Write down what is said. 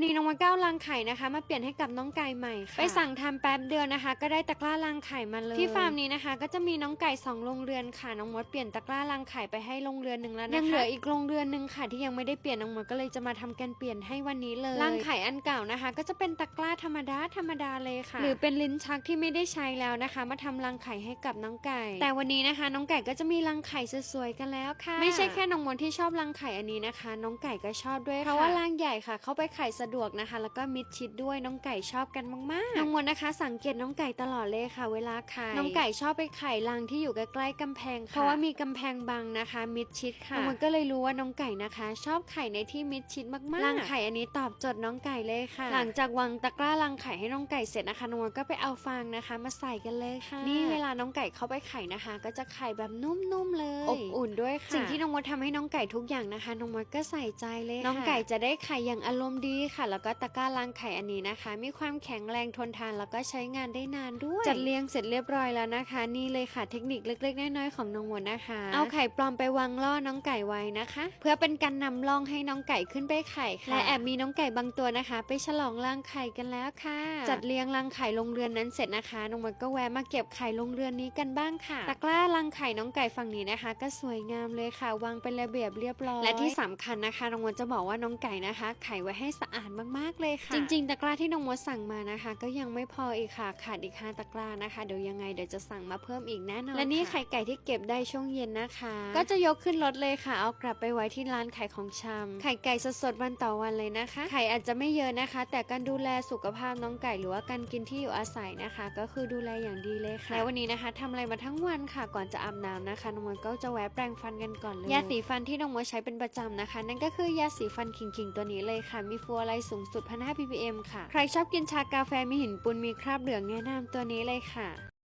วันนี้น้องมดก็เอารังไข่นะคะ มาเปลี่ยนให้กับน้องไก่ใหม่ค่ะไปสั่งทำแป๊บเดียวนะคะ ก็ได้ตะกร้ารังไข่มาเลยที่ฟาร์มนี้นะคะ ก็จะมีน้องไก่สองโรงเรือนค่ะน้องมดเปลี่ยนตะกร้ารังไข่ไปให้โรงเรือนหนึ่งแล้วนะคะยังเหลืออีกโรงเรือนหนึ่งค่ะ ที่ยังไม่ได้เปลี่ยนน้องมดก็เลยจะมาทำการเปลี่ยนให้วันนี้เลยรังไข่อันเก่านะคะ ก็จะเป็นตะกร้าธรรมดาธรรมดาเลยค่ะ หรือเป็นลิ้นชักที่ไม่ได้ใช้แล้วนะคะ มาทำรังไข่ให้กับน้องไก่ แต่วันนี้นะคะ น้องไก่ก็จะมีรังไข่สวยๆกันแล้วค่ะ ไม่ใช่แค่น้องมดที่ชอบรังไข่อันนี้นะคะ น้องไก่ก็ชอบด้วยค่ะเพราะว่ารังใหญ่ค่ะ เข้าไปไข่สะดวกนะคะ แล้วก็มิดชิดด้วยน้องไก่ชอบกันมากๆน้องมดนะคะ สังเกตน้องไก่ตลอดเลยค่ะ เวลาไข่น้องไก่ชอบไปไข่รังที่อยู่ใกล้ๆกำแพงค่ะเพราะว่ามีกำแพงบังนะคะ มิดชิดค่ะน้องมดก็เลยรู้ว่าน้องไก่นะคะ ชอบไข่ในที่มิดชิดมากๆรังไข่อันนี้ตอบโจทย์น้องไก่เลยค่ะ หลังจากวางตะกร้ารังไข่ให้น้องไก่เสร็จนะคะน้องมดก็ไปเอาฟางนะคะ มาใส่กันเลยค่ะ นี่เวลาน้องไก่เข้าไปไข่นะคะ ก็จะไข่แบบนุ่มๆเลยอบอุ่นด้วยค่ะสิ่งที่น้องมดทำให้น้องไก่ทุกอย่างนะคะน้องมดก็ใส่ใจเลยค่ะน้องไก่จะได้ไข่อย่างอารมณ์ดีค่ะแล้วก็ตะกร้ารังไข่อันนี้นะคะ มีความแข็งแรงทนทานแล้วก็ใช้งานได้นานด้วย จัดเรียงเสร็จเรียบร้อยแล้วนะคะ นี่เลยค่ะเทคนิคเล็กๆน้อยๆของน้องมดนะคะ เอาไข่ปลอมไปวางล่อน้องไก่ไว้นะคะ เพื่อเป็นการนำล่องให้น้องไก่ขึ้นไปไข่ค่ะและแอบมีน้องไก่บางตัวนะคะ ไปฉลองรังไข่กันแล้วค่ะ จัดเรียงรังไข่ลงเรือนนั้นเสร็จนะคะน้องมดก็แวะมาเก็บไข่ลงเรือนนี้กันบ้างค่ะ ตะกร้ารังไข่น้องไก่ฝั่งนี้นะคะ ก็สวยงามเลยค่ะ วางเป็นระเบียบเรียบร้อยและที่สำคัญนะคะน้องมดจะบอกว่าน้องไก่นะคะ ไข่ไว้ให้สะอาดมากๆเลยค่ะ จริง ๆ ตะกร้าที่น้องมดสั่งมานะคะ ก็ยังไม่พออีกค่ะขาดอีกห้าตะกร้านะคะเดี๋ยวยังไงเดี๋ยวจะสั่งมาเพิ่มอีกแน่นอนและนี่ไข่ไก่ที่เก็บได้ช่วงเย็นนะคะ ก็จะยกขึ้นรถเลยค่ะ เอากลับไปไว้ที่ร้านขายของชำไข่ไก่สดๆวันต่อวันเลยนะคะ ไข่อาจจะไม่เยอะนะคะ แต่การดูแลสุขภาพน้องไก่หรือว่าการกินที่อยู่อาศัยนะคะ ก็คือดูแลอย่างดีเลยค่ะแล้ววันนี้นะคะทำอะไรมาทั้งวันค่ะ ก่อนจะอาบน้ำนะคะน้องมดก็จะแวะแปรงฟันกันก่อนเลยยาสีฟันที่น้องมดใช้เป็นประจำนะคะ นั่นก็คือยาสีฟันคิงๆตัวนี้เลยค่ะมีฟลูออไรด์สูงสุด 1,500 ppm ค่ะ ใครชอบกินชากาแฟมีหินปูนมีคราบเหลืองแนะนำตัวนี้เลยค่ะ